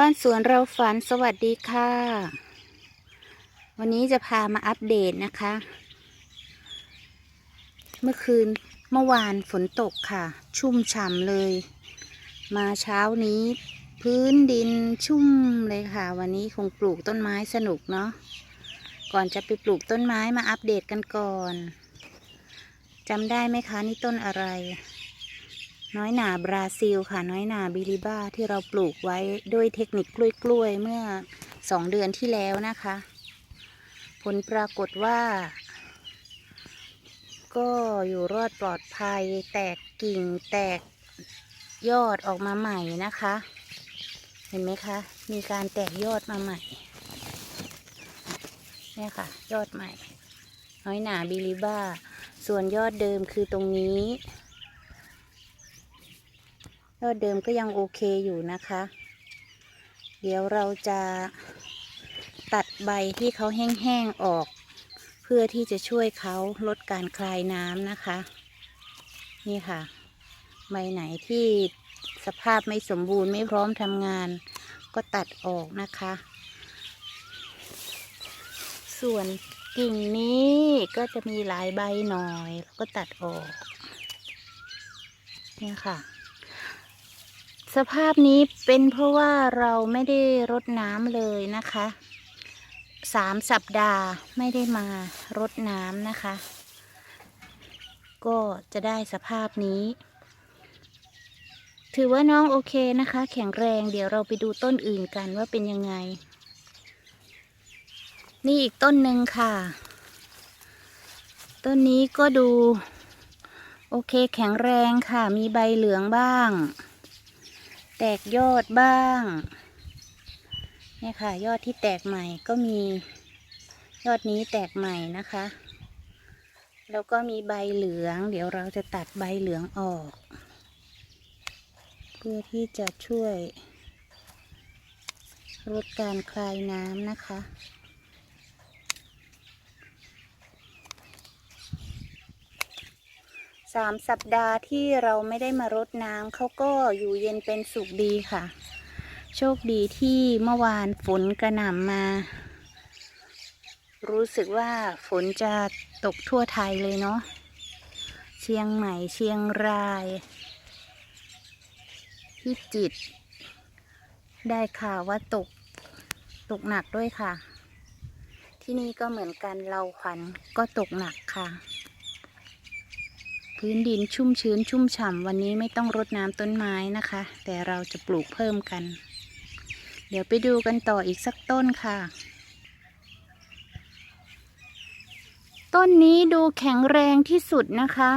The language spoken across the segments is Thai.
บ้านสวนเราฝันสวัสดีค่ะ วันนี้จะพามาอัปเดตนะคะ เมื่อคืนเมื่อวานฝนตกค่ะ ชุ่มฉ่ำเลย มาเช้านี้ พื้นดินชุ่มเลยค่ะ วันนี้คงปลูกต้นไม้สนุกเนาะก่อนจะไปปลูกต้นไม้มาอัปเดตกันก่อนจำได้ไหมคะ นี่ต้นอะไร น้อยหนาบราซิลค่ะ น้อยหนาบิลิบ้าที่เราปลูกไว้ด้วยเทคนิคกล้วยๆเมื่อสองเดือนที่แล้วนะคะ ผลปรากฏว่า ก็อยู่รอดปลอดภัย แตกกิ่งแตกยอดออกมาใหม่นะคะ เห็นไหมคะ มีการแตกยอดมาใหม่เนี่ยค่ะ ยอดใหม่ น้อยหนาบิลิบ้า ส่วนยอดเดิมคือตรงนี้ ยอดเดิมก็ยังโอเคอยู่นะคะ เดี๋ยวเราจะตัดใบที่เขาแห้งๆออก เพื่อที่จะช่วยเขาลดการคลายน้ำนะคะ นี่ค่ะ ใบไหนที่สภาพไม่สมบูรณ์ไม่พร้อมทำงาน ก็ตัดออกนะคะ ส่วนกิ่งนี้ก็จะมีหลายใบหน่อยแล้วก็ตัดออก เนี่ยค่ะ สภาพนี้เป็นเพราะว่าเราไม่ได้รดน้ำเลยนะคะสามสัปดาห์ไม่ได้มารดน้ำนะคะ ก็จะได้สภาพนี้ ถือว่าน้องโอเคนะคะ แข็งแรงเดี๋ยวเราไปดูต้นอื่นกันว่าเป็นยังไง นี่อีกต้นหนึ่งค่ะ ต้นนี้ก็ดู โอเคแข็งแรงค่ะ มีใบเหลืองบ้าง แตกยอดบ้าง เนี่ยค่ะ ยอดที่แตกใหม่ก็มี ยอดนี้แตกใหม่นะคะ แล้วก็มีใบเหลือง เดี๋ยวเราจะตัดใบเหลืองออก เพื่อที่จะช่วยลดการคลายน้ำนะคะ สามสัปดาห์ที่เราไม่ได้มารดน้ำเขาก็อยู่เย็นเป็นสุขดีค่ะ โชคดีที่เมื่อวานฝนกระหน่ำมา รู้สึกว่าฝนจะตกทั่วไทยเลยเนาะเชียงใหม่เชียงรายพิจิตรได้ข่าวว่าตกตกหนักด้วยค่ะ ที่นี่ก็เหมือนกันเราขวัญก็ตกหนักค่ะ พื้นดินชุ่มชื้นชุ่มฉ่ำวันนี้ไม่ต้องรดน้ำต้นไม้นะคะ แต่เราจะปลูกเพิ่มกัน เดี๋ยวไปดูกันต่ออีกสักต้นค่ะ ต้นนี้ดูแข็งแรงที่สุดนะคะ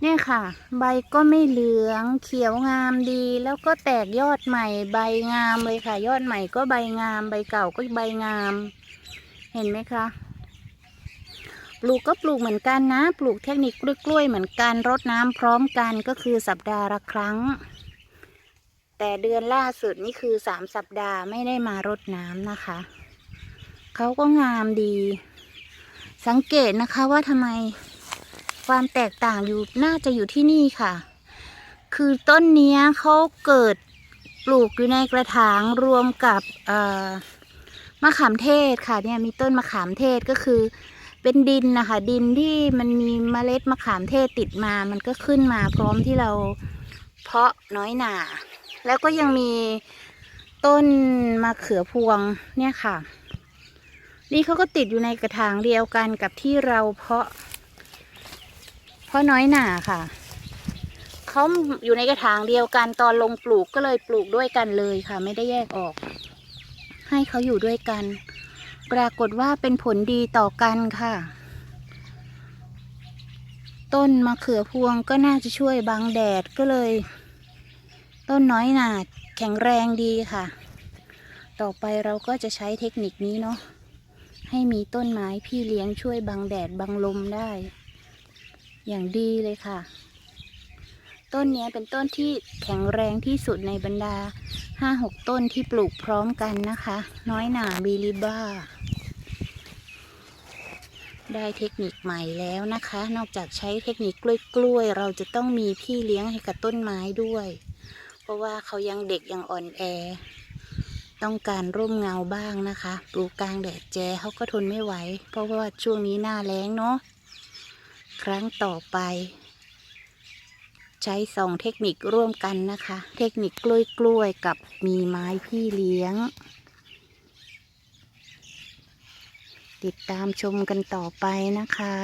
เนี่ยค่ะ ใบก็ไม่เหลืองเขียวงามดี แล้วก็แตกยอดใหม่ใบงามเลยค่ะ ยอดใหม่ก็ใบงาม ใบเก่าก็ใบงาม เห็นไหมคะ ปลูกก็ปลูกเหมือนกันนะ ปลูกเทคนิคกล้วยๆเหมือนกันรดน้ำพร้อมกันก็คือสัปดาห์ละครั้ง แต่เดือนล่าสุดนี่คือสามสัปดาห์ไม่ได้มารดน้ำนะคะเขาก็งามดี สังเกตนะคะว่าทำไมความแตกต่างอยู่น่าจะอยู่ที่นี่ค่ะ คือต้นเนี้ยเขาเกิดปลูกอยู่ในกระถางรวมกับมะขามเทศค่ะเนี่ยมีต้นมะขามเทศก็คือ เป็นดินนะคะ ดินที่มันมีเมล็ดมะขามเทศติดมา มันก็ขึ้นมาพร้อมที่เราเพาะน้อยหนา แล้วก็ยังมีต้นมะเขือพวงเนี่ยค่ะ นี่เขาก็ติดอยู่ในกระถางเดียวกันกับที่เราเพาะ เพราะน้อยหนาค่ะเขาอยู่ในกระถางเดียวกันตอนลงปลูกก็เลยปลูกด้วยกันเลยค่ะ ไม่ได้แยกออก ให้เขาอยู่ด้วยกัน ปรากฏว่าเป็นผลดีต่อกันค่ะ ต้นมะเขือพวงก็น่าจะช่วยบังแดดก็เลย ต้นน้อยหนาแข็งแรงดีค่ะ ต่อไปเราก็จะใช้เทคนิคนี้เนาะให้มีต้นไม้พี่เลี้ยงช่วยบังแดดบังลมได้ อย่างดีเลยค่ะ ต้นนี้เป็นต้นที่แข็งแรงที่สุดในบรรดาห้าหกต้นที่ปลูกพร้อมกันนะคะ น้อยหนาบีลิบ้า ได้เทคนิคใหม่แล้วนะคะ นอกจากใช้เทคนิคกล้วยๆ เราจะต้องมีพี่เลี้ยงให้กับต้นไม้ด้วย เพราะว่าเขายังเด็กยังอ่อนแอ ต้องการร่มเงาบ้างนะคะ ปลูกกลางแดดแจเขาก็ทนไม่ไหว เพราะว่าช่วงนี้หน้าแล้งเนาะครั้งต่อไป ใช้สองเทคนิคร่วมกันนะคะ เทคนิคกล้วยกล้วยๆกับมีไม้พี่เลี้ยง ติดตามชมกันต่อไปนะคะ